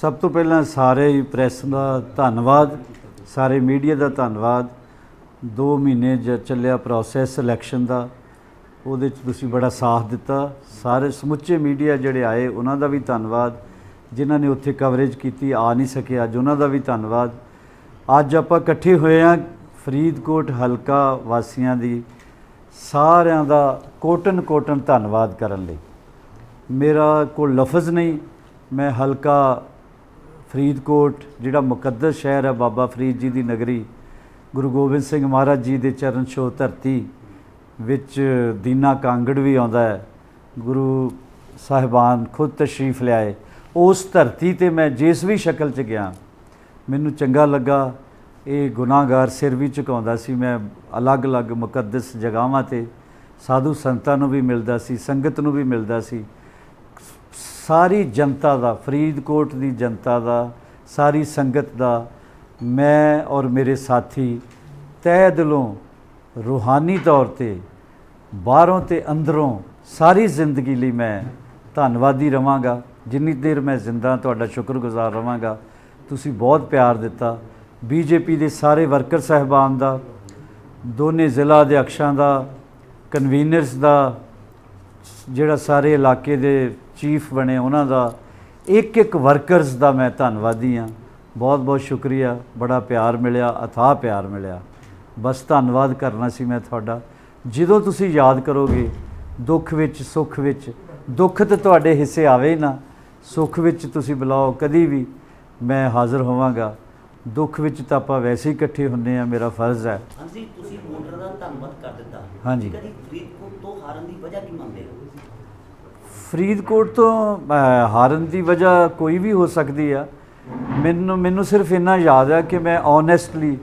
ਸਭ ਤੋਂ ਪਹਿਲਾਂ ਸਾਰੇ ਹੀ ਪ੍ਰੈਸ ਦਾ ਧੰਨਵਾਦ, ਸਾਰੇ ਮੀਡੀਆ ਦਾ ਧੰਨਵਾਦ। 2 ਮਹੀਨੇ ਜ ਚੱਲਿਆ ਪ੍ਰੋਸੈਸ ਇਲੈਕਸ਼ਨ ਦਾ, ਉਹਦੇ 'ਚ ਤੁਸੀਂ ਬੜਾ ਸਾਥ ਦਿੱਤਾ। ਸਾਰੇ ਸਮੁੱਚੇ ਮੀਡੀਆ ਜਿਹੜੇ ਆਏ, ਉਹਨਾਂ ਦਾ ਵੀ ਧੰਨਵਾਦ। ਜਿਨ੍ਹਾਂ ਨੇ ਉੱਥੇ ਕਵਰੇਜ ਕੀਤੀ, ਆ ਨਹੀਂ ਸਕੇ ਅੱਜ, ਉਹਨਾਂ ਦਾ ਵੀ ਧੰਨਵਾਦ। ਅੱਜ ਆਪਾਂ ਇਕੱਠੇ ਹੋਏ ਆ ਫਰੀਦਕੋਟ ਹਲਕਾ ਵਾਸੀਆਂ ਦੀ, ਸਾਰਿਆਂ ਦਾ ਕੋਟਨ ਕੋਟਨ ਧੰਨਵਾਦ ਕਰਨ ਲਈ। ਮੇਰਾ ਕੋਲ ਲਫ਼ਜ਼ ਨਹੀਂ, ਮੈਂ ਹਲਕਾ ਫਰੀਦਕੋਟ, ਜਿਹੜਾ ਮੁਕੱਦਸ ਸ਼ਹਿਰ ਹੈ ਬਾਬਾ ਫਰੀਦ ਜੀ ਦੀ ਨਗਰੀ, ਗੁਰੂ ਗੋਬਿੰਦ ਸਿੰਘ ਮਹਾਰਾਜ ਜੀ ਦੇ ਚਰਨ ਛੋਹ ਧਰਤੀ ਵਿੱਚ ਦੀਨਾ ਕਾਂਗੜ ਵੀ ਆਉਂਦਾ ਹੈ। ਗੁਰੂ ਸਾਹਿਬਾਨ ਖੁਦ ਤਸ਼ਰੀਫ ਲਿਆਏ। ਉਸ ਧਰਤੀ ਤੇ ਮੈਂ ਜਿਸ ਵੀ ਸ਼ਕਲ 'ਚ ਗਿਆ, ਮੈਨੂੰ ਚੰਗਾ ਲੱਗਾ। ਇਹ ਗੁਨਾਹਗਾਰ ਸਿਰ ਵੀ ਝੁਕਾਉਂਦਾ ਸੀ। ਮੈਂ ਅਲੱਗ-ਅਲੱਗ ਮੁਕੱਦਸ ਜਗ੍ਹਾਵਾਂ ਤੇ ਸਾਧੂ ਸੰਤਾਂ ਨੂੰ ਵੀ ਮਿਲਦਾ ਸੀ, ਸੰਗਤ ਨੂੰ ਵੀ ਮਿਲਦਾ ਸੀ। ਸਾਰੀ ਜਨਤਾ ਦਾ, ਫਰੀਦਕੋਟ ਦੀ ਜਨਤਾ ਦਾ, ਸਾਰੀ ਸੰਗਤ ਦਾ, ਮੈਂ ਔਰ ਮੇਰੇ ਸਾਥੀ ਤਹਿ ਦਿਲੋਂ ਰੂਹਾਨੀ ਤੌਰ ਤੇ ਬਾਹਰੋਂ ਤੇ ਅੰਦਰੋਂ ਸਾਰੀ ਜ਼ਿੰਦਗੀ ਲਈ ਮੈਂ ਧੰਨਵਾਦੀ ਰਵਾਂਗਾ। ਜਿੰਨੀ ਦੇਰ ਮੈਂ ਜ਼ਿੰਦਾ ਤੁਹਾਡਾ ਸ਼ੁਕਰਗੁਜ਼ਾਰ ਰਵਾਂਗਾ। ਤੁਸੀਂ ਬਹੁਤ ਪਿਆਰ ਦਿੱਤਾ। ਬੀਜੇਪੀ ਦੇ ਸਾਰੇ ਵਰਕਰ ਸਹਿਬਾਨ ਦਾ, ਦੋਨੇ ਜ਼ਿਲ੍ਹਾ ਅਧਿਕਸ਼ਾਂ ਦਾ, ਕਨਵੀਨਰਸ ਦਾ, ਜਿਹੜਾ ਸਾਰੇ ਇਲਾਕੇ ਦੇ ਚੀਫ ਬਣੇ ਉਹਨਾਂ ਦਾ ਇੱਕ ਇੱਕ ਵਰਕਰਸ ਦਾ ਮੈਂ ਧੰਨਵਾਦੀ ਹਾਂ। ਬਹੁਤ ਬਹੁਤ ਸ਼ੁਕਰੀਆ ਬੜਾ ਪਿਆਰ ਮਿਲਿਆ ਅਥਾਹ ਪਿਆਰ ਮਿਲਿਆ। ਬਸ ਧੰਨਵਾਦ ਕਰਨਾ ਸੀ ਮੈਂ ਤੁਹਾਡਾ। ਜਦੋਂ ਤੁਸੀਂ ਯਾਦ ਕਰੋਗੇ ਦੁੱਖ ਵਿੱਚ ਸੁੱਖ ਵਿੱਚ ਦੁੱਖ ਤੇ ਤੁਹਾਡੇ ਹਿੱਸੇ ਆਵੇ ਨਾ ਸੁੱਖ ਵਿੱਚ ਤੁਸੀਂ ਬੁਲਾਓ ਕਦੀ ਵੀ ਮੈਂ ਹਾਜ਼ਰ ਹੋਵਾਂਗਾ। ਦੁੱਖ ਵਿੱਚ ਤਾਂ ਆਪਾਂ ਵੈਸੇ ਹੀ ਇਕੱਠੇ ਹੁੰਨੇ ਆ ਮੇਰਾ ਫਰਜ਼ ਹੈ। ਹਾਂਜੀ ਤੁਸੀਂ ਵੋਟਰ ਦਾ ਧੰਨਵਾਦ ਕਰ ਦਿੱਤਾ। ਹਾਂਜੀ। ਕਦੀ ਫਰੀਦਕੋਟ ਤੋਂ ਹਾਰਨ ਦੀ ਵਜ੍ਹਾ ਕੀ ਮੰਨਦੇ ਹੋ? ਫਰੀਦਕੋਟ ਤੋਂ ਹਾਰਨ ਦੀ ਵਜ੍ਹਾ ਕੋਈ ਵੀ ਹੋ ਸਕਦੀ ਆ। ਮੈਨੂੰ ਮੈਨੂੰ ਸਿਰਫ ਇੰਨਾ ਯਾਦ ਆ ਕਿ ਮੈਂ ਓਨੈਸਟਲੀ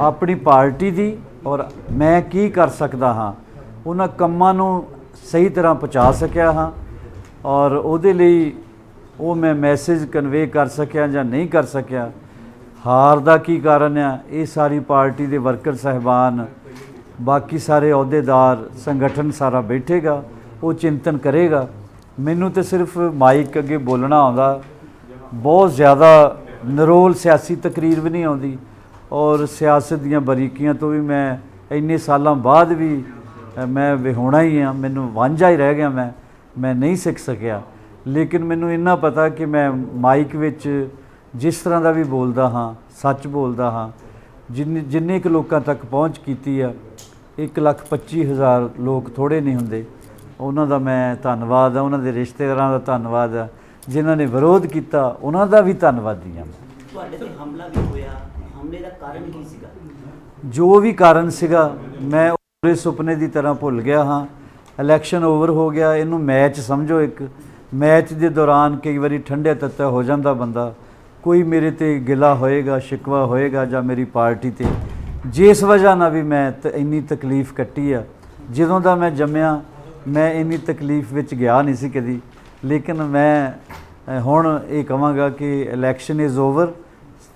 ਆਪਣੀ ਪਾਰਟੀ ਦੀ ਔਰ ਮੈਂ ਕੀ ਕਰ ਸਕਦਾ ਹਾਂ, ਉਹਨਾਂ ਕੰਮਾਂ ਨੂੰ ਸਹੀ ਤਰ੍ਹਾਂ ਪਹੁੰਚਾ ਸਕਿਆ ਹਾਂ ਔਰ ਉਹਦੇ ਲਈ ਉਹ ਮੈਂ ਮੈਸੇਜ ਕਨਵੇ ਕਰ ਸਕਿਆ ਜਾਂ ਨਹੀਂ ਕਰ ਸਕਿਆ। ਹਾਰ ਦਾ ਕੀ ਕਾਰਨ ਆ? ਇਹ ਸਾਰੀ ਪਾਰਟੀ ਦੇ ਵਰਕਰ ਸਹਿਬਾਨ, ਬਾਕੀ ਸਾਰੇ ਅਹੁਦੇਦਾਰ, ਸੰਗਠਨ ਸਾਰਾ ਬੈਠੇਗਾ, ਉਹ ਚਿੰਤਨ ਕਰੇਗਾ। ਮੈਨੂੰ ਤੇ ਸਿਰਫ ਮਾਈਕ ਅੱਗੇ ਬੋਲਣਾ ਆਉਂਦਾ। ਬਹੁਤ ਜ਼ਿਆਦਾ ਨਰੋਲ ਸਿਆਸੀ ਤਕਰੀਰ ਵੀ ਨਹੀਂ ਆਉਂਦੀ। ਔਰ ਸਿਆਸਤ ਦੀਆਂ ਬਰੀਕੀਆਂ ਤੋਂ ਵੀ ਮੈਂ ਇੰਨੇ ਸਾਲਾਂ ਬਾਅਦ ਵੀ ਮੈਂ ਵਿਹੋਣਾ ਹੀ ਆ ਮੈਨੂੰ ਵਾਂਝਾ ਹੀ ਰਹਿ ਗਿਆ ਮੈਂ। ਮੈਂ ਨਹੀਂ ਸਿੱਖ ਸਕਿਆ। ਲੇਕਿਨ ਮੈਨੂੰ ਇੰਨਾ ਪਤਾ ਕਿ ਮੈਂ ਮਾਈਕ ਵਿੱਚ ਜਿਸ ਤਰ੍ਹਾਂ ਦਾ ਵੀ ਬੋਲਦਾ ਹਾਂ, ਸੱਚ ਬੋਲਦਾ ਹਾਂ, ਜਿੰਨੇ ਜਿੰਨੇ ਕੁ ਲੋਕਾਂ ਤੱਕ ਪਹੁੰਚ ਕੀਤੀ ਆ, ਇੱਕ ਲੱਖ ਪੱਚੀ ਹਜ਼ਾਰ ਲੋਕ ਥੋੜੇ ਨਹੀਂ ਹੁੰਦੇ। ਉਹਨਾਂ ਦਾ ਮੈਂ ਧੰਨਵਾਦ ਆ ਉਹਨਾਂ ਦੇ ਰਿਸ਼ਤੇਦਾਰਾਂ ਦਾ ਧੰਨਵਾਦ ਆ ਜਿਨ੍ਹਾਂ ਨੇ ਵਿਰੋਧ ਕੀਤਾ ਉਹਨਾਂ ਦਾ ਵੀ ਧੰਨਵਾਦੀ ਮੈਂ। ਤੁਹਾਡੇ ਤੇ ਹਮਲਾ ਵੀ ਹੋਇਆ ਹਮਲੇ ਦਾ ਕਾਰਨ ਕੀ ਸੀਗਾ? ਜੋ ਵੀ ਕਾਰਨ ਸੀਗਾ ਮੈਂ ਪੂਰੇ ਸੁਪਨੇ ਦੀ ਤਰ੍ਹਾਂ ਭੁੱਲ ਗਿਆ ਹਾਂ। ਇਲੈਕਸ਼ਨ ਓਵਰ ਹੋ ਗਿਆ ਇਹਨੂੰ ਮੈਚ ਸਮਝੋ ਇੱਕ। ਮੈਚ ਦੇ ਦੌਰਾਨ ਕਈ ਵਾਰੀ ਠੰਡੇ ਤੱਤਾ ਹੋ ਜਾਂਦਾ ਬੰਦਾ। ਕੋਈ ਮੇਰੇ ਤੇ ਗਿਲਾ ਹੋਏਗਾ ਸ਼ਿਕਵਾ ਹੋਏਗਾ ਜਾਂ ਮੇਰੀ ਪਾਰਟੀ ਤੇ। ਜਿਸ ਵਜ੍ਹਾ ਨਾਲ ਵੀ ਮੈਂ ਇੰਨੀ ਤਕਲੀਫ ਕੱਟੀ ਆ। ਜਦੋਂ ਦਾ ਮੈਂ ਜੰਮਿਆ ਮੈਂ ਇੰਨੀ ਤਕਲੀਫ ਵਿੱਚ ਗਿਆ ਨਹੀਂ ਸੀ ਕਦੀ, ਲੇਕਿਨ ਮੈਂ ਹੁਣ ਇਹ ਕਹਾਂਗਾ ਕਿ ਇਲੈਕਸ਼ਨ ਇਜ਼ ਓਵਰ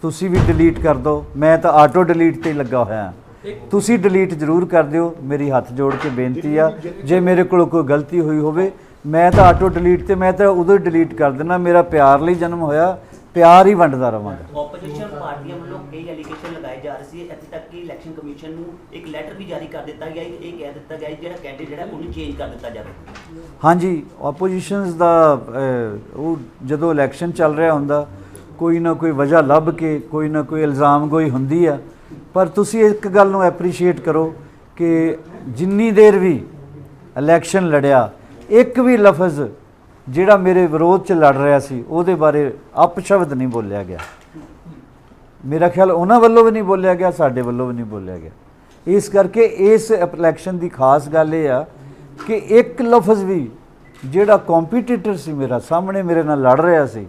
ਤੁਸੀਂ ਵੀ ਡਿਲੀਟ ਕਰ ਦਿਓ, ਮੈਂ ਤਾਂ ਆਟੋ ਡਿਲੀਟ ਤੇ ਹੀ ਲੱਗਾ ਹੋਇਆ ਹਾਂ। ਤੁਸੀਂ ਡਿਲੀਟ ਜ਼ਰੂਰ ਕਰ ਦਿਓ, ਮੇਰੀ ਹੱਥ ਜੋੜ ਕੇ ਬੇਨਤੀ ਆ, ਜੇ ਮੇਰੇ ਕੋਲ ਕੋਈ ਗਲਤੀ ਹੋਈ ਹੋਵੇ, ਮੈਂ ਤਾਂ ਆਟੋ ਡਿਲੀਟ ਤੇ, ਮੈਂ ਤਾਂ ਉਦੋਂ ਹੀ ਡਿਲੀਟ ਕਰ ਦੇਣਾ ਮੇਰਾ ਪਿਆਰ ਲਈ ਜਨਮ ਹੋਇਆ, ਪਿਆਰ ਹੀ ਵੰਡਦਾ ਰਵਾਂਗਾ ਆਪੋਜੀਸ਼ਨ ਪਾਰਟੀਆਂ ਵੱਲੋਂ ਕਈ ਐਲੀਗੇਸ਼ਨ ਲਗਾਏ ਜਾ ਰਹੇ ਸੀ ਇੱਥੇ ਤੱਕ ਕਿ ਇਲੈਕਸ਼ਨ ਨੂੰ ਇੱਕ ਲੈਟਰ ਵੀ ਜਾਰੀ ਕਰ ਦਿੱਤਾ ਗਿਆ ਇਹ ਕਹਿ ਦਿੱਤਾ ਗਿਆ ਜਿਹੜਾ ਕੈਂਡੀਡੇਟ ਜਿਹੜਾ ਉਹਨੂੰ ਚੇਂਜ ਕਰ ਦਿੱਤਾ ਜਾਵੇ। ਹਾਂਜੀ ਆਪੋਜੀਸ਼ਨਸ ਦਾ ਉਹ ਜਦੋਂ ਇਲੈਕਸ਼ਨ ਚੱਲ ਰਿਹਾ ਹੁੰਦਾ, ਕੋਈ ਨਾ ਕੋਈ ਵਜ੍ਹਾ ਲੱਭ ਕੇ, ਕੋਈ ਨਾ ਕੋਈ ਇਲਜ਼ਾਮ ਗੋਈ ਹੁੰਦੀ ਆ। ਪਰ ਤੁਸੀਂ ਇੱਕ ਗੱਲ ਨੂੰ ਐਪਰੀਸ਼ੀਏਟ ਕਰੋ ਕਿ ਜਿੰਨੀ ਦੇਰ ਵੀ ਇਲੈਕਸ਼ਨ ਲੜਿਆ, ਇੱਕ ਵੀ ਲਫ਼ਜ਼ ਜਿਹੜਾ ਮੇਰੇ ਵਿਰੋਧ 'ਚ ਲੜ ਰਿਹਾ ਸੀ, ਉਹਦੇ ਬਾਰੇ ਅਪਸ਼ਬਦ ਨਹੀਂ ਬੋਲਿਆ ਗਿਆ। ਮੇਰਾ ਖਿਆਲ ਉਹਨਾਂ ਵੱਲੋਂ ਵੀ ਨਹੀਂ ਬੋਲਿਆ ਗਿਆ, ਸਾਡੇ ਵੱਲੋਂ ਵੀ ਨਹੀਂ ਬੋਲਿਆ ਗਿਆ। ਇਸ ਕਰਕੇ ਇਸ ਇਲੈਕਸ਼ਨ ਦੀ ਖਾਸ ਗੱਲ ਇਹ ਆ ਕਿ ਇੱਕ ਲਫ਼ਜ਼ ਵੀ ਜਿਹੜਾ ਕੰਪੀਟੀਟਰ ਸੀ ਮੇਰਾ, ਸਾਹਮਣੇ ਮੇਰੇ ਨਾਲ ਲੜ ਰਿਹਾ ਸੀ,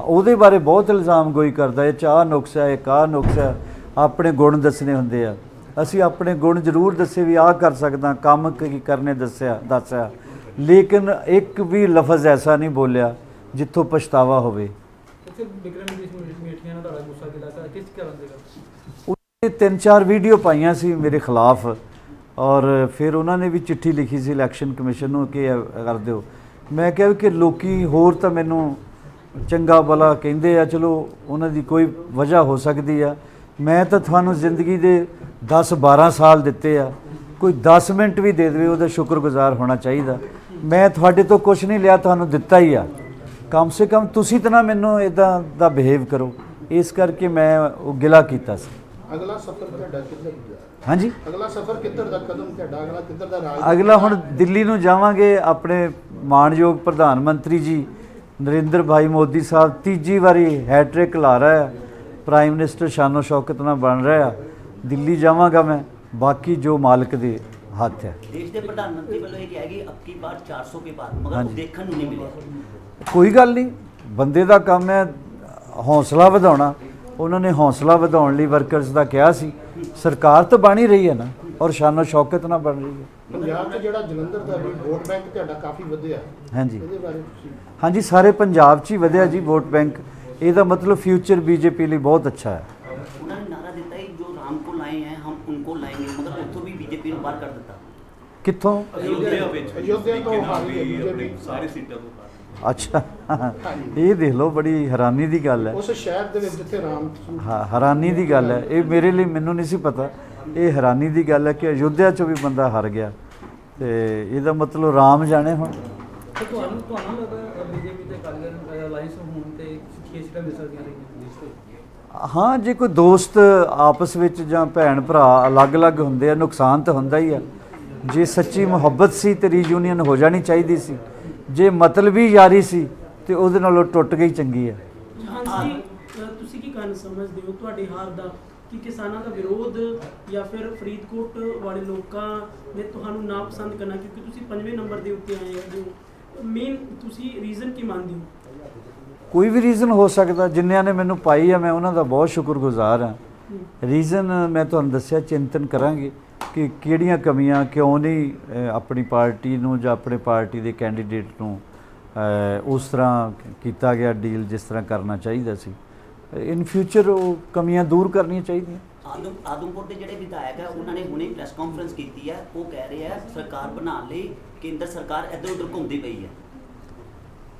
ਉਹਦੇ ਬਾਰੇ ਬਹੁਤ ਇਲਜ਼ਾਮ ਗੋਈ ਕਰਦਾ, ਇਹ ਚਾਹ ਨੁਕਸਾ ਹੈ ਕਾ ਨੁਕਸਾ ਆਪਣੇ ਗੁਣ ਦੱਸਣੇ ਹੁੰਦੇ ਆ। ਅਸੀਂ ਆਪਣੇ ਗੁਣ ਜ਼ਰੂਰ ਦੱਸੇ ਵੀ ਆਹ ਕਰ ਸਕਦਾ, ਕੰਮ ਕੀ ਕਰਨੇ ਦੱਸਿਆ ਦੱਸਿਆ। ਲੇਕਿਨ ਇੱਕ ਵੀ ਲਫ਼ਜ਼ ਐਸਾ ਨਹੀਂ ਬੋਲਿਆ ਜਿੱਥੋਂ ਪਛਤਾਵਾ ਹੋਵੇ। ਉੱਥੇ ਵਿਕਰਮ ਜੀ ਮੀਠੀਆਂ ਨਾਲ ਤੁਹਾਡਾ ਗੁੱਸਾ ਦਿਲਾਤਾ ਕਿਸ ਕਾਰਨ ਦੇਗਾ ਉਹਨੇ ਤਿੰਨ ਚਾਰ ਵੀਡੀਓ ਪਾਈਆਂ ਸੀ ਮੇਰੇ ਖਿਲਾਫ ਔਰ ਫਿਰ ਉਹਨਾਂ ਨੇ ਵੀ ਚਿੱਠੀ ਲਿਖੀ ਸੀ ਇਲੈਕਸ਼ਨ ਕਮਿਸ਼ਨ ਨੂੰ ਕਿ ਇਹ ਕਰ ਦਿਓ। ਮੈਂ ਕਿਹਾ ਵੀ ਕਿ ਲੋਕੀ ਹੋਰ ਤਾਂ ਮੈਨੂੰ ਚੰਗਾ ਭਲਾ ਕਹਿੰਦੇ ਆ, ਚਲੋ ਉਹਨਾਂ ਦੀ ਕੋਈ ਵਜ੍ਹਾ ਹੋ ਸਕਦੀ ਆ। ਮੈਂ ਤਾਂ ਤੁਹਾਨੂੰ ਜ਼ਿੰਦਗੀ ਦੇ 10 12 ਸਾਲ ਦਿੱਤੇ ਆ। ਕੋਈ 10 ਮਿੰਟ ਵੀ ਦੇ ਦੇਵੇ, ਉਹਦਾ ਸ਼ੁਕਰਗੁਜ਼ਾਰ ਹੋਣਾ ਚਾਹੀਦਾ। ਮੈਂ ਤੁਹਾਡੇ ਤੋਂ ਕੁਝ ਨਹੀਂ ਲਿਆ, ਤੁਹਾਨੂੰ ਦਿੱਤਾ ਹੀ ਆ। ਕਮ ਸੇ ਕਮ ਤੁਸੀਂ ਤਾਂ ਨਾ ਮੈਨੂੰ ਇਦਾਂ ਦਾ ਬਿਹੇਵ ਕਰੋ। ਇਸ ਕਰਕੇ ਮੈਂ ਉਹ ਗਿਲਾ ਕੀਤਾ ਸੀ। ਅਗਲਾ ਸਫ਼ਰ ਤੁਹਾਡਾ ਕਿੱਧਰ ਦਾ ਹਾਂਜੀ? ਅਗਲਾ ਸਫ਼ਰ ਕਿੱਧਰ ਦਾ ਕਦਮ ਤੁਹਾਡਾ? ਅਗਲਾ ਕਿੱਧਰ ਦਾ ਰਾਜ? ਅਗਲਾ ਹੁਣ ਦਿੱਲੀ ਨੂੰ ਜਾਵਾਂਗੇ। ਆਪਣੇ ਮਾਣਯੋਗ ਪ੍ਰਧਾਨ ਮੰਤਰੀ ਜੀ ਨਰਿੰਦਰ ਭਾਈ ਮੋਦੀ ਸਾਹਿਬ ਤੀਜੀ ਵਾਰੀ ਹੈਟ੍ਰਿਕ ਲਾ ਰਿਹਾ ਹੈ ਪ੍ਰਾਈਮ ਮਿਨਿਸਟਰ ਸ਼ਾਨੋ ਸ਼ੌਕਤ ਨਾਲ ਬਣ ਰਿਹਾ। ਦਿੱਲੀ ਜਾਵਾਂਗਾ ਮੈਂ। ਬਾਕੀ ਜੋ ਮਾਲਕ ਦੇ ਹੱਥ ਹੈ। ਦੇਸ਼ ਦੇ ਪ੍ਰਧਾਨ ਮੰਤਰੀ ਵੱਲੋਂ ਇਹ ਕਿਹਾ ਕਿ ਅਬਕੀ ਬਾਰ 400 ਕੇ ਪਾਰ ਮਗਰ ਉਹ। ਦੇਖਣ ਨੂੰ ਨਹੀਂ ਮਿਲਿਆ। ਕੋਈ ਗੱਲ ਨਹੀਂ ਬੰਦੇ ਦਾ ਕੰਮ ਹੈ ਹੌਸਲਾ ਵਧਾਉਣਾ। ਉਹਨਾਂ ਨੇ ਹੌਸਲਾ ਵਧਾਉਣ ਲਈ ਵਰਕਰਸ ਦਾ ਕਿਹਾ ਸੀ ਸਰਕਾਰ ਤਾਂ ਬਣ ਹੀ ਰਹੀ ਹੈ ਨਾ ਔਰ ਸ਼ਾਨੋ ਸ਼ੌਕਤ ਨਾਲ ਬਣ ਰਹੀ ਹੈ। ਪੰਜਾਬ 'ਚ ਜਿਹੜਾ ਜਲੰਧਰ ਦਾ ਵੀ ਵੋਟ ਬੈਂਕ ਤੁਹਾਡਾ ਕਾਫੀ ਵਧਿਆ। ਹਾਂਜੀ। ਇਹਦੇ ਬਾਰੇ ਤੁਸੀਂ ਹਾਂਜੀ ਸਾਰੇ ਪੰਜਾਬ 'ਚ ਹੀ ਵਧਿਆ ਜੀ ਵੋਟ ਬੈਂਕ ਇਹਦਾ ਮਤਲਬ ਫਿਊਚਰ ਬੀਜੇਪੀ ਲਈ ਬਹੁਤ ਅੱਛਾ ਹੈ। ਉਹਨਾਂ ਨੇ ਨਾਰਾ ਦਿੱਤਾ ਹੈ ਕਿੱਥੋਂ? ਅਯੋਧਿਆ ਵਿੱਚ। ਅਯੋਧਿਆ ਤੋਂ ਹਾਰੀ ਹੈ ਬੀਜੇਪੀ ਸਾਰੀ ਸੀਟਾਂ ਤੋਂ ਪਾਰ ਅੱਛਾ। ਇਹ ਦੇਖ ਲਓ ਬੜੀ ਹੈਰਾਨੀ ਦੀ ਗੱਲ ਹੈ। ਉਸ ਸ਼ਹਿਰ ਦੇ ਵਿੱਚ ਜਿੱਥੇ ਰਾਮ ਹਾਂ ਹੈਰਾਨੀ ਦੀ ਗੱਲ ਹੈ। ਇਹ ਮੇਰੇ ਲਈ ਮੈਨੂੰ ਨਹੀਂ ਸੀ ਪਤਾ। ਇਹ ਹੈਰਾਨੀ ਦੀ ਗੱਲ ਹੈ ਕਿ ਅਯੁੱਧਿਆ 'ਚੋਂ ਵੀ ਬੰਦਾ ਹਾਰ ਗਿਆ। ਤੇ ਇਹਦਾ ਮਤਲਬ ਰਾਮ ਜਾਣੇ ਹੁਣ। ਤੇ ਤੁਹਾਨੂੰ ਤੁਹਾਨੂੰ ਲੱਗਦਾ ਬੀਜੇਪੀ ਤੇ ਦਲ ਅਲਾਈਅੰਸ ਹੋਣ ਤੇ ਸੀਟਾਂ ਮਿਲ ਸਕਦੀਆਂ ਨੇ ਹਾਂ ਜੇ ਕੋਈ ਦੋਸਤ ਆਪਸ ਵਿੱਚ ਜਾਂ ਭੈਣ ਭਰਾ ਅਲੱਗ-ਅਲੱਗ ਹੁੰਦੇ ਆ ਨੁਕਸਾਨ ਤਾਂ ਹੁੰਦਾ ਹੀ ਆ। ਜੇ ਸੱਚੀ ਮੁਹੱਬਤ ਸੀ ਤੇ ਰੀਯੂਨੀਅਨ ਹੋ ਜਾਣੀ ਚਾਹੀਦੀ ਸੀ। ਜੇ ਮਤਲਬੀ ਯਾਰੀ ਸੀ ਤੇ ਉਹਦੇ ਨਾਲੋਂ ਟੁੱਟ ਗਈ ਚੰਗੀ ਹਾਂਜੀ ਅ, ਤੁਸੀਂ ਕੀ ਕਾਰਨ ਸਮਝਦੇ ਹੋ? ਤੁਹਾਡੀ ਹਾਰ ਦਾ ਕਿ ਕਿਸਾਨਾਂ ਦਾ ਵਿਰੋਧ ਜਾਂ ਫਿਰ ਫਰੀਦਕੋਟ ਵਾਲੇ ਲੋਕਾਂ ਨੇ ਤੁਹਾਨੂੰ ਨਾ ਪਸੰਦ ਕਰਨਾ? ਕਿਉਂਕਿ ਤੁਸੀਂ ਪੰਜਵੇਂ ਨੰਬਰ ਦੇ ਉੱਤੇ ਆਏ ਹੋ। ਮੇਨ ਤੁਸੀਂ ਰੀਜ਼ਨ ਕੀ ਮੰਨਦੇ ਹੋ? ਕੋਈ ਵੀ ਰੀਜ਼ਨ ਹੋ ਸਕਦਾ। ਜਿੰਨਿਆਂ ਨੇ ਮੈਨੂੰ ਪਾਈ ਆ ਮੈਂ ਉਹਨਾਂ ਦਾ ਬਹੁਤ ਸ਼ੁਕਰਗੁਜ਼ਾਰ ਹਾਂ। ਰੀਜ਼ਨ ਮੈਂ ਤੁਹਾਨੂੰ ਦੱਸਿਆ ਚਿੰਤਨ ਕਰਾਂਗੇ। ਕਿ ਕਿਹੜੀਆਂ ਕਮੀਆਂ ਕਿਉਂ ਨਹੀਂ ਆਪਣੀ ਪਾਰਟੀ ਨੂੰ ਜਾਂ ਆਪਣੇ ਪਾਰਟੀ ਦੇ ਕੈਂਡੀਡੇਟ ਨੂੰ ਉਸ ਤਰ੍ਹਾਂ ਕੀਤਾ ਗਿਆ ਡੀਲ ਜਿਸ ਤਰ੍ਹਾਂ ਕਰਨਾ ਚਾਹੀਦਾ ਸੀ? ਇਨ ਫਿਊਚਰ ਉਹ ਕਮੀਆਂ ਦੂਰ ਕਰਨੀਆਂ ਚਾਹੀਦੀਆਂ। ਆਦਮ ਆਦਮਪੁਰ ਦੇ ਜਿਹੜੇ ਵਿਧਾਇਕ ਹੈ ਉਹਨਾਂ ਨੇ ਹੁਣੇ ਪ੍ਰੈਸ ਕਾਨਫਰੰਸ ਕੀਤੀ ਹੈ ਉਹ ਕਹਿ ਰਹੇ ਆ ਸਰਕਾਰ ਬਣਾਉਣ ਲਈ ਕੇਂਦਰ ਸਰਕਾਰ ਇੱਧਰ ਉੱਧਰ ਘੁੰਮਦੀ ਪਈ ਹੈ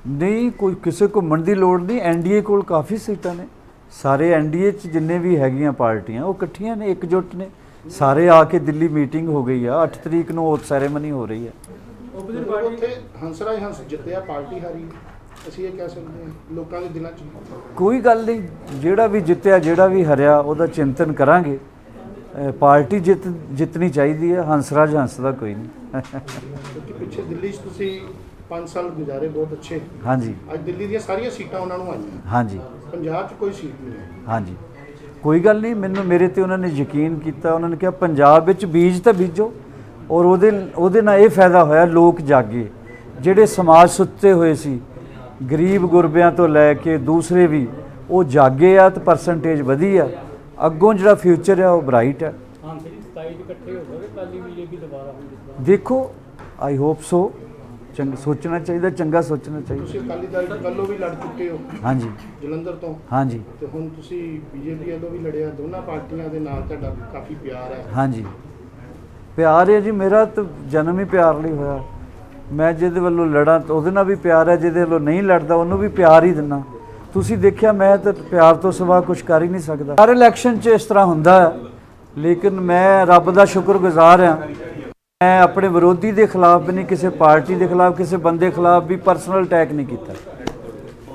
ਨਹੀਂ ਕੋਈ ਕਿਸੇ ਘੁੰਮਣ ਦੀ ਲੋੜ ਨਹੀਂ। ਐਨਡੀਏ ਕੋਲ ਕਾਫੀ ਸੀਟਾਂ ਨੇ। ਸਾਰੇ ਐਨਡੀਏ ਚ ਜਿੰਨੇ ਵੀ ਹੈਗੀਆਂ ਪਾਰਟੀਆਂ ਉਹ ਇਕੱਠੀਆਂ ਨੇ ਇਕਜੁੱਟ ਨੇ। ਸਾਰੇ ਆ ਕੇ ਦਿੱਲੀ ਮੀਟਿੰਗ ਹੋ ਗਈ ਆ। 8 ਤਰੀਕ ਨੂੰ ਉਹ ਸੈਰੇਮਨੀ ਹੋ ਰਹੀ ਹੈ ਆਪੋਜ਼ਿਟ ਪਾਰਟੀ ਉੱਥੇ ਹੰਸਰਾਜ ਹੰਸ ਜਿੱਤਿਆ ਪਾਰਟੀ ਹਾਰੀ। ਅਸੀਂ ਇਹ ਕਹਿ ਸਕਦੇ ਹਾਂ ਲੋਕਾਂ ਦੇ ਦਿਲਾਂ 'ਚ ਕੋਈ ਗੱਲ ਨਹੀਂ ਜਿਹੜਾ ਵੀ ਜਿੱਤਿਆ ਜਿਹੜਾ ਵੀ ਹਰਿਆ ਉਹਦਾ ਚਿੰਤਨ ਕਰਾਂਗੇ। ਪਾਰਟੀ ਜਿੱਤ ਜਿੱਤਣੀ ਚਾਹੀਦੀ ਹੈ ਹੰਸਰਾਜ ਹੰਸ ਦਾ ਕੋਈ ਨਹੀਂ। ਕਿਉਂਕਿ ਪਿੱਛੇ ਦਿੱਲੀ 'ਚ ਤੁਸੀਂ 5 ਸਾਲ ਗੁਜ਼ਾਰੇ ਬਹੁਤ ਅੱਛੇ। ਹਾਂਜੀ। ਅੱਜ ਦਿੱਲੀ ਦੀਆਂ ਸਾਰੀਆਂ ਸੀਟਾਂ ਉਹਨਾਂ ਨੂੰ ਆਈਆਂ। ਹਾਂਜੀ। ਪੰਜਾਬ 'ਚ ਕੋਈ ਸੀਟ ਨਹੀਂ ਹੈ ਹਾਂਜੀ। ਕੋਈ ਗੱਲ ਨਹੀਂ ਮੈਨੂੰ ਮੇਰੇ ਤੇ ਉਹਨਾਂ ਨੇ ਯਕੀਨ ਕੀਤਾ ਉਹਨਾਂ ਨੇ ਕਿਹਾ ਪੰਜਾਬ ਵਿੱਚ ਬੀਜ ਤਾਂ ਬੀਜੋ ਔਰ ਉਹਦੇ ਉਹਦੇ ਨਾਲ ਇਹ ਫਾਇਦਾ ਹੋਇਆ ਲੋਕ ਜਾਗੇ ਜਿਹੜੇ ਸਮਾਜ ਸੁੱਤੇ ਹੋਏ ਸੀ ਗਰੀਬ ਗੁਰਬਿਆਂ ਤੋਂ ਲੈ ਕੇ ਦੂਸਰੇ ਵੀ ਉਹ ਜਾਗੇ ਆ ਤੇ ਪਰਸੈਂਟੇਜ ਵਧੀ ਆ ਅੱਗੋਂ ਜਿਹੜਾ ਫਿਊਚਰ ਹੈ ਉਹ ਬ੍ਰਾਈਟ ਹੈ ਹਾਂ ਸਰੀ 27 ਚ ਇਕੱਠੇ ਹੋ ਗਏ ਕੱਲੀ ਬੀਜੇਪੀ ਦੁਬਾਰਾ ਹੋਣੀ ਦੇਖੋ ਆਈ ਹੋਪ ਸੋ ਚੰਗ ਸੋਚਣਾ ਚਾਹੀਦਾ ਚੰਗਾ ਸੋਚਣਾ ਚਾਹੀਦਾ। ਤੁਸੀਂ ਅਕਾਲੀ ਦਲ ਵੱਲੋਂ ਵੀ ਲੜ ਚੁੱਕੇ ਹੋ। ਹਾਂਜੀ। ਜਲੰਧਰ ਤੋਂ। ਹਾਂਜੀ। ਤੇ ਹੁਣ ਤੁਸੀਂ ਬੀਜੇਪੀ ਵੱਲੋਂ ਵੀ ਲੜਿਆ ਦੋਨਾਂ ਪਾਰਟੀਆਂ ਦੇ ਨਾਲ ਤੁਹਾਡਾ ਕਾਫੀ ਪਿਆਰ ਹੈ। ਹਾਂਜੀ। ਪਿਆਰ ਹੈ ਜੀ ਮੇਰਾ ਤਾਂ ਜਨਮ ਹੀ ਪਿਆਰ ਲਈ ਹੋਇਆ। ਮੈਂ ਜਿਹਦੇ ਵੱਲੋਂ ਲੜਾਂ ਤਾਂ ਉਹਦੇ ਨਾਲ ਵੀ ਪਿਆਰ ਹੈ ਜਿਹਦੇ ਵੱਲੋਂ ਨਹੀਂ ਲੜਦਾ ਉਹਨੂੰ ਵੀ ਪਿਆਰ ਹੀ ਦਿੰਨਾ ਤੁਸੀਂ ਦੇਖਿਆ ਮੈਂ ਤਾਂ ਪਿਆਰ ਤੋਂ ਸਿਵਾ ਕੁਝ ਕਰ ਹੀ ਨਹੀਂ ਸਕਦਾ। ਹਰ ਇਲੈਕਸ਼ਨ 'ਚ ਇਸ ਤਰ੍ਹਾਂ ਹੁੰਦਾ ਹੈ। ਲੇਕਿਨ ਮੈਂ ਰੱਬ ਦਾ ਸ਼ੁਕਰਗੁਜ਼ਾਰ ਹਾਂ। ਮੈਂ ਆਪਣੇ ਵਿਰੋਧੀ ਦੇ ਖਿਲਾਫ ਵੀ ਨਹੀਂ ਕਿਸੇ ਪਾਰਟੀ ਦੇ ਖਿਲਾਫ ਕਿਸੇ ਬੰਦੇ ਖਿਲਾਫ ਵੀ ਪਰਸਨਲ ਅਟੈਕ ਨਹੀਂ ਕੀਤਾ।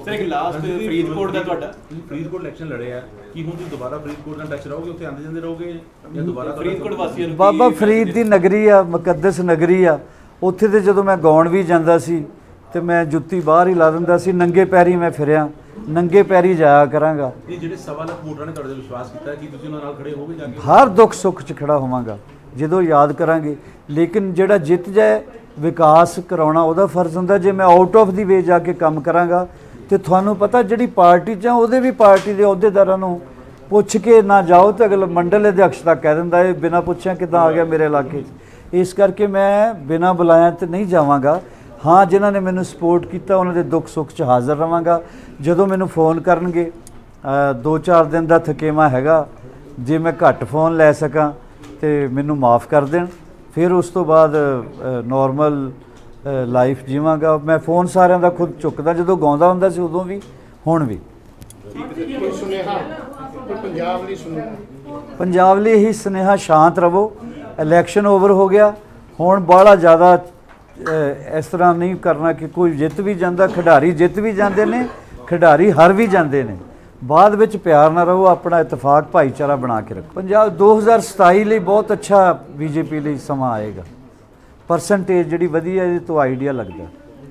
ਸਰ ਇੱਕ ਲਾਸਟ ਫਰੀਦਕੋਟ ਦਾ ਤੁਹਾਡਾ? ਫਰੀਦਕੋਟ ਇਲੈਕਸ਼ਨ ਲੜੇ ਆ। ਕੀ ਹੁਣ ਤੁਸੀਂ ਦੁਬਾਰਾ ਫਰੀਦਕੋਟ ਨਾਲ ਟੱਚ ਰਹੋਗੇ? ਉੱਥੇ ਆਂਦੇ ਜਾਂਦੇ ਰਹੋਗੇ ਜਾਂ ਦੁਬਾਰਾ ਫਰੀਦਕੋਟ ਵਾਸੀਆਂ ਬਾਬਾ ਫਰੀਦ ਦੀ ਨਗਰੀ ਆ ਮੁਕੱਦਸ ਨਗਰੀ ਆ। ਉੱਥੇ ਤੇ ਜਦੋਂ ਮੈਂ ਗਾਉਣ ਵੀ ਜਾਂਦਾ ਸੀ ਤੇ ਮੈਂ ਜੁੱਤੀ ਬਾਹਰ ਹੀ ਲਾ ਦਿੰਦਾ ਸੀ ਨੰਗੇ ਪੈਰੀ ਮੈਂ ਫਿਰਿਆ। ਨੰਗੇ ਪੈਰੀ ਜਾਇਆ ਕਰਾਂਗਾ। ਜਿਹੜੇ ਸਵਾ ਲੱਖ ਵੋਟਰਾਂ ਨੇ ਤੁਹਾਡੇ ਤੇ ਵਿਸ਼ਵਾਸ ਕੀਤਾ ਕਿ ਤੁਸੀਂ ਉਹਨਾਂ ਨਾਲ ਖੜੇ ਹੋਗੇ ਜਾ ਕੇ? ਹਰ ਦੁੱਖ ਸੁੱਖ 'ਚ ਖੜਾ ਹੋਵਾਂਗਾ। ਜਦੋਂ ਯਾਦ ਕਰਾਂਗੇ। ਲੇਕਿਨ ਜਿਹੜਾ ਜਿੱਤ ਜਾਏ ਵਿਕਾਸ ਕਰਾਉਣਾ ਉਹਦਾ ਫਰਜ਼ ਹੁੰਦਾ। ਜੇ ਮੈਂ ਆਊਟ ਆਫ ਦੀ ਵੇ ਜਾ ਕੇ ਕੰਮ ਕਰਾਂਗਾ ਤੇ ਤੁਹਾਨੂੰ ਪਤਾ ਜਿਹੜੀ ਪਾਰਟੀ 'ਚ ਆ ਉਹਦੇ ਵੀ ਪਾਰਟੀ ਦੇ ਅਹੁਦੇਦਾਰਾਂ ਨੂੰ ਪੁੱਛ ਕੇ ਨਾ ਜਾਓ ਤੇ ਅਗਲ ਮੰਡਲ ਅਧਿਕਸ਼ ਤੱਕ ਕਹਿ ਦਿੰਦਾ ਇਹ ਬਿਨਾਂ ਪੁੱਛਿਆ ਕਿਦਾਂ ਆ ਗਿਆ ਮੇਰੇ ਇਲਾਕੇ 'ਚ? ਇਸ ਕਰਕੇ ਮੈਂ ਬਿਨਾਂ ਬੁਲਾਇਆ ਤੇ ਨਹੀਂ ਜਾਵਾਂਗਾ। ਹਾਂ ਜਿਨ੍ਹਾਂ ਨੇ ਮੈਨੂੰ ਸਪੋਰਟ ਕੀਤਾ ਉਹਨਾਂ ਦੇ ਦੁੱਖ ਸੁੱਖ 'ਚ ਹਾਜ਼ਰ ਰਵਾਂਗਾ। ਜਦੋਂ ਮੈਨੂੰ ਫੋਨ ਕਰਨਗੇ ਅ, ਦੋ ਚਾਰ ਦਿਨ ਦਾ ਥਕੇਵਾ ਹੈਗਾ ਜੇ ਮੈਂ ਘੱਟ ਫੋਨ ਲੈ ਸਕਾਂ ਤੇ ਮੈਨੂੰ ਮਾਫ ਕਰ ਦੇਣ। ਫਿਰ ਉਸ ਤੋਂ ਬਾਅਦ ਨਾਰਮਲ ਲਾਈਫ ਜੀਵਾਂਗਾ। ਮੈਂ ਫੋਨ ਸਾਰਿਆਂ ਦਾ ਖੁਦ ਚੁੱਕਦਾ, ਜਦੋਂ ਗਾਉਂਦਾ ਹੁੰਦਾ ਸੀ ਉਦੋਂ ਵੀ, ਹੁਣ ਵੀ। ਪੰਜਾਬ ਲਈ ਸੁਨੇਹਾ ਪੰਜਾਬ ਲਈ ਇਹੀ ਸੁਨੇਹਾ ਸ਼ਾਂਤ ਰਵੋ। ਇਲੈਕਸ਼ਨ ਓਵਰ ਹੋ ਗਿਆ। ਹੁਣ ਬਾਹਲਾ ਜ਼ਿਆਦਾ ਇਸ ਤਰ੍ਹਾਂ ਨਹੀਂ ਕਰਨਾ ਕਿ ਕੋਈ ਜਿੱਤ ਵੀ ਜਾਂਦਾ, ਖਿਡਾਰੀ ਜਿੱਤ ਵੀ ਜਾਂਦੇ ਨੇ, ਖਿਡਾਰੀ ਹਾਰ ਵੀ ਜਾਂਦੇ ਨੇ। ਬਾਅਦ ਵਿੱਚ ਪਿਆਰ ਨਾ ਰਹੋ, ਆਪਣਾ ਇਤਫਾਕ ਭਾਈਚਾਰਾ ਬਣਾ ਕੇ ਰੱਖੋ। ਪੰਜਾਬ 2027 ਲਈ ਬਹੁਤ ਅੱਛਾ ਬੀਜੇਪੀ ਲਈ ਸਮਾਂ ਆਏਗਾ। ਪਰਸੈਂਟੇਜ ਜਿਹੜੀ ਵਧੀਆ, ਇਹਦੇ ਤੋਂ ਆਈਡੀਆ ਲੱਗਦਾ।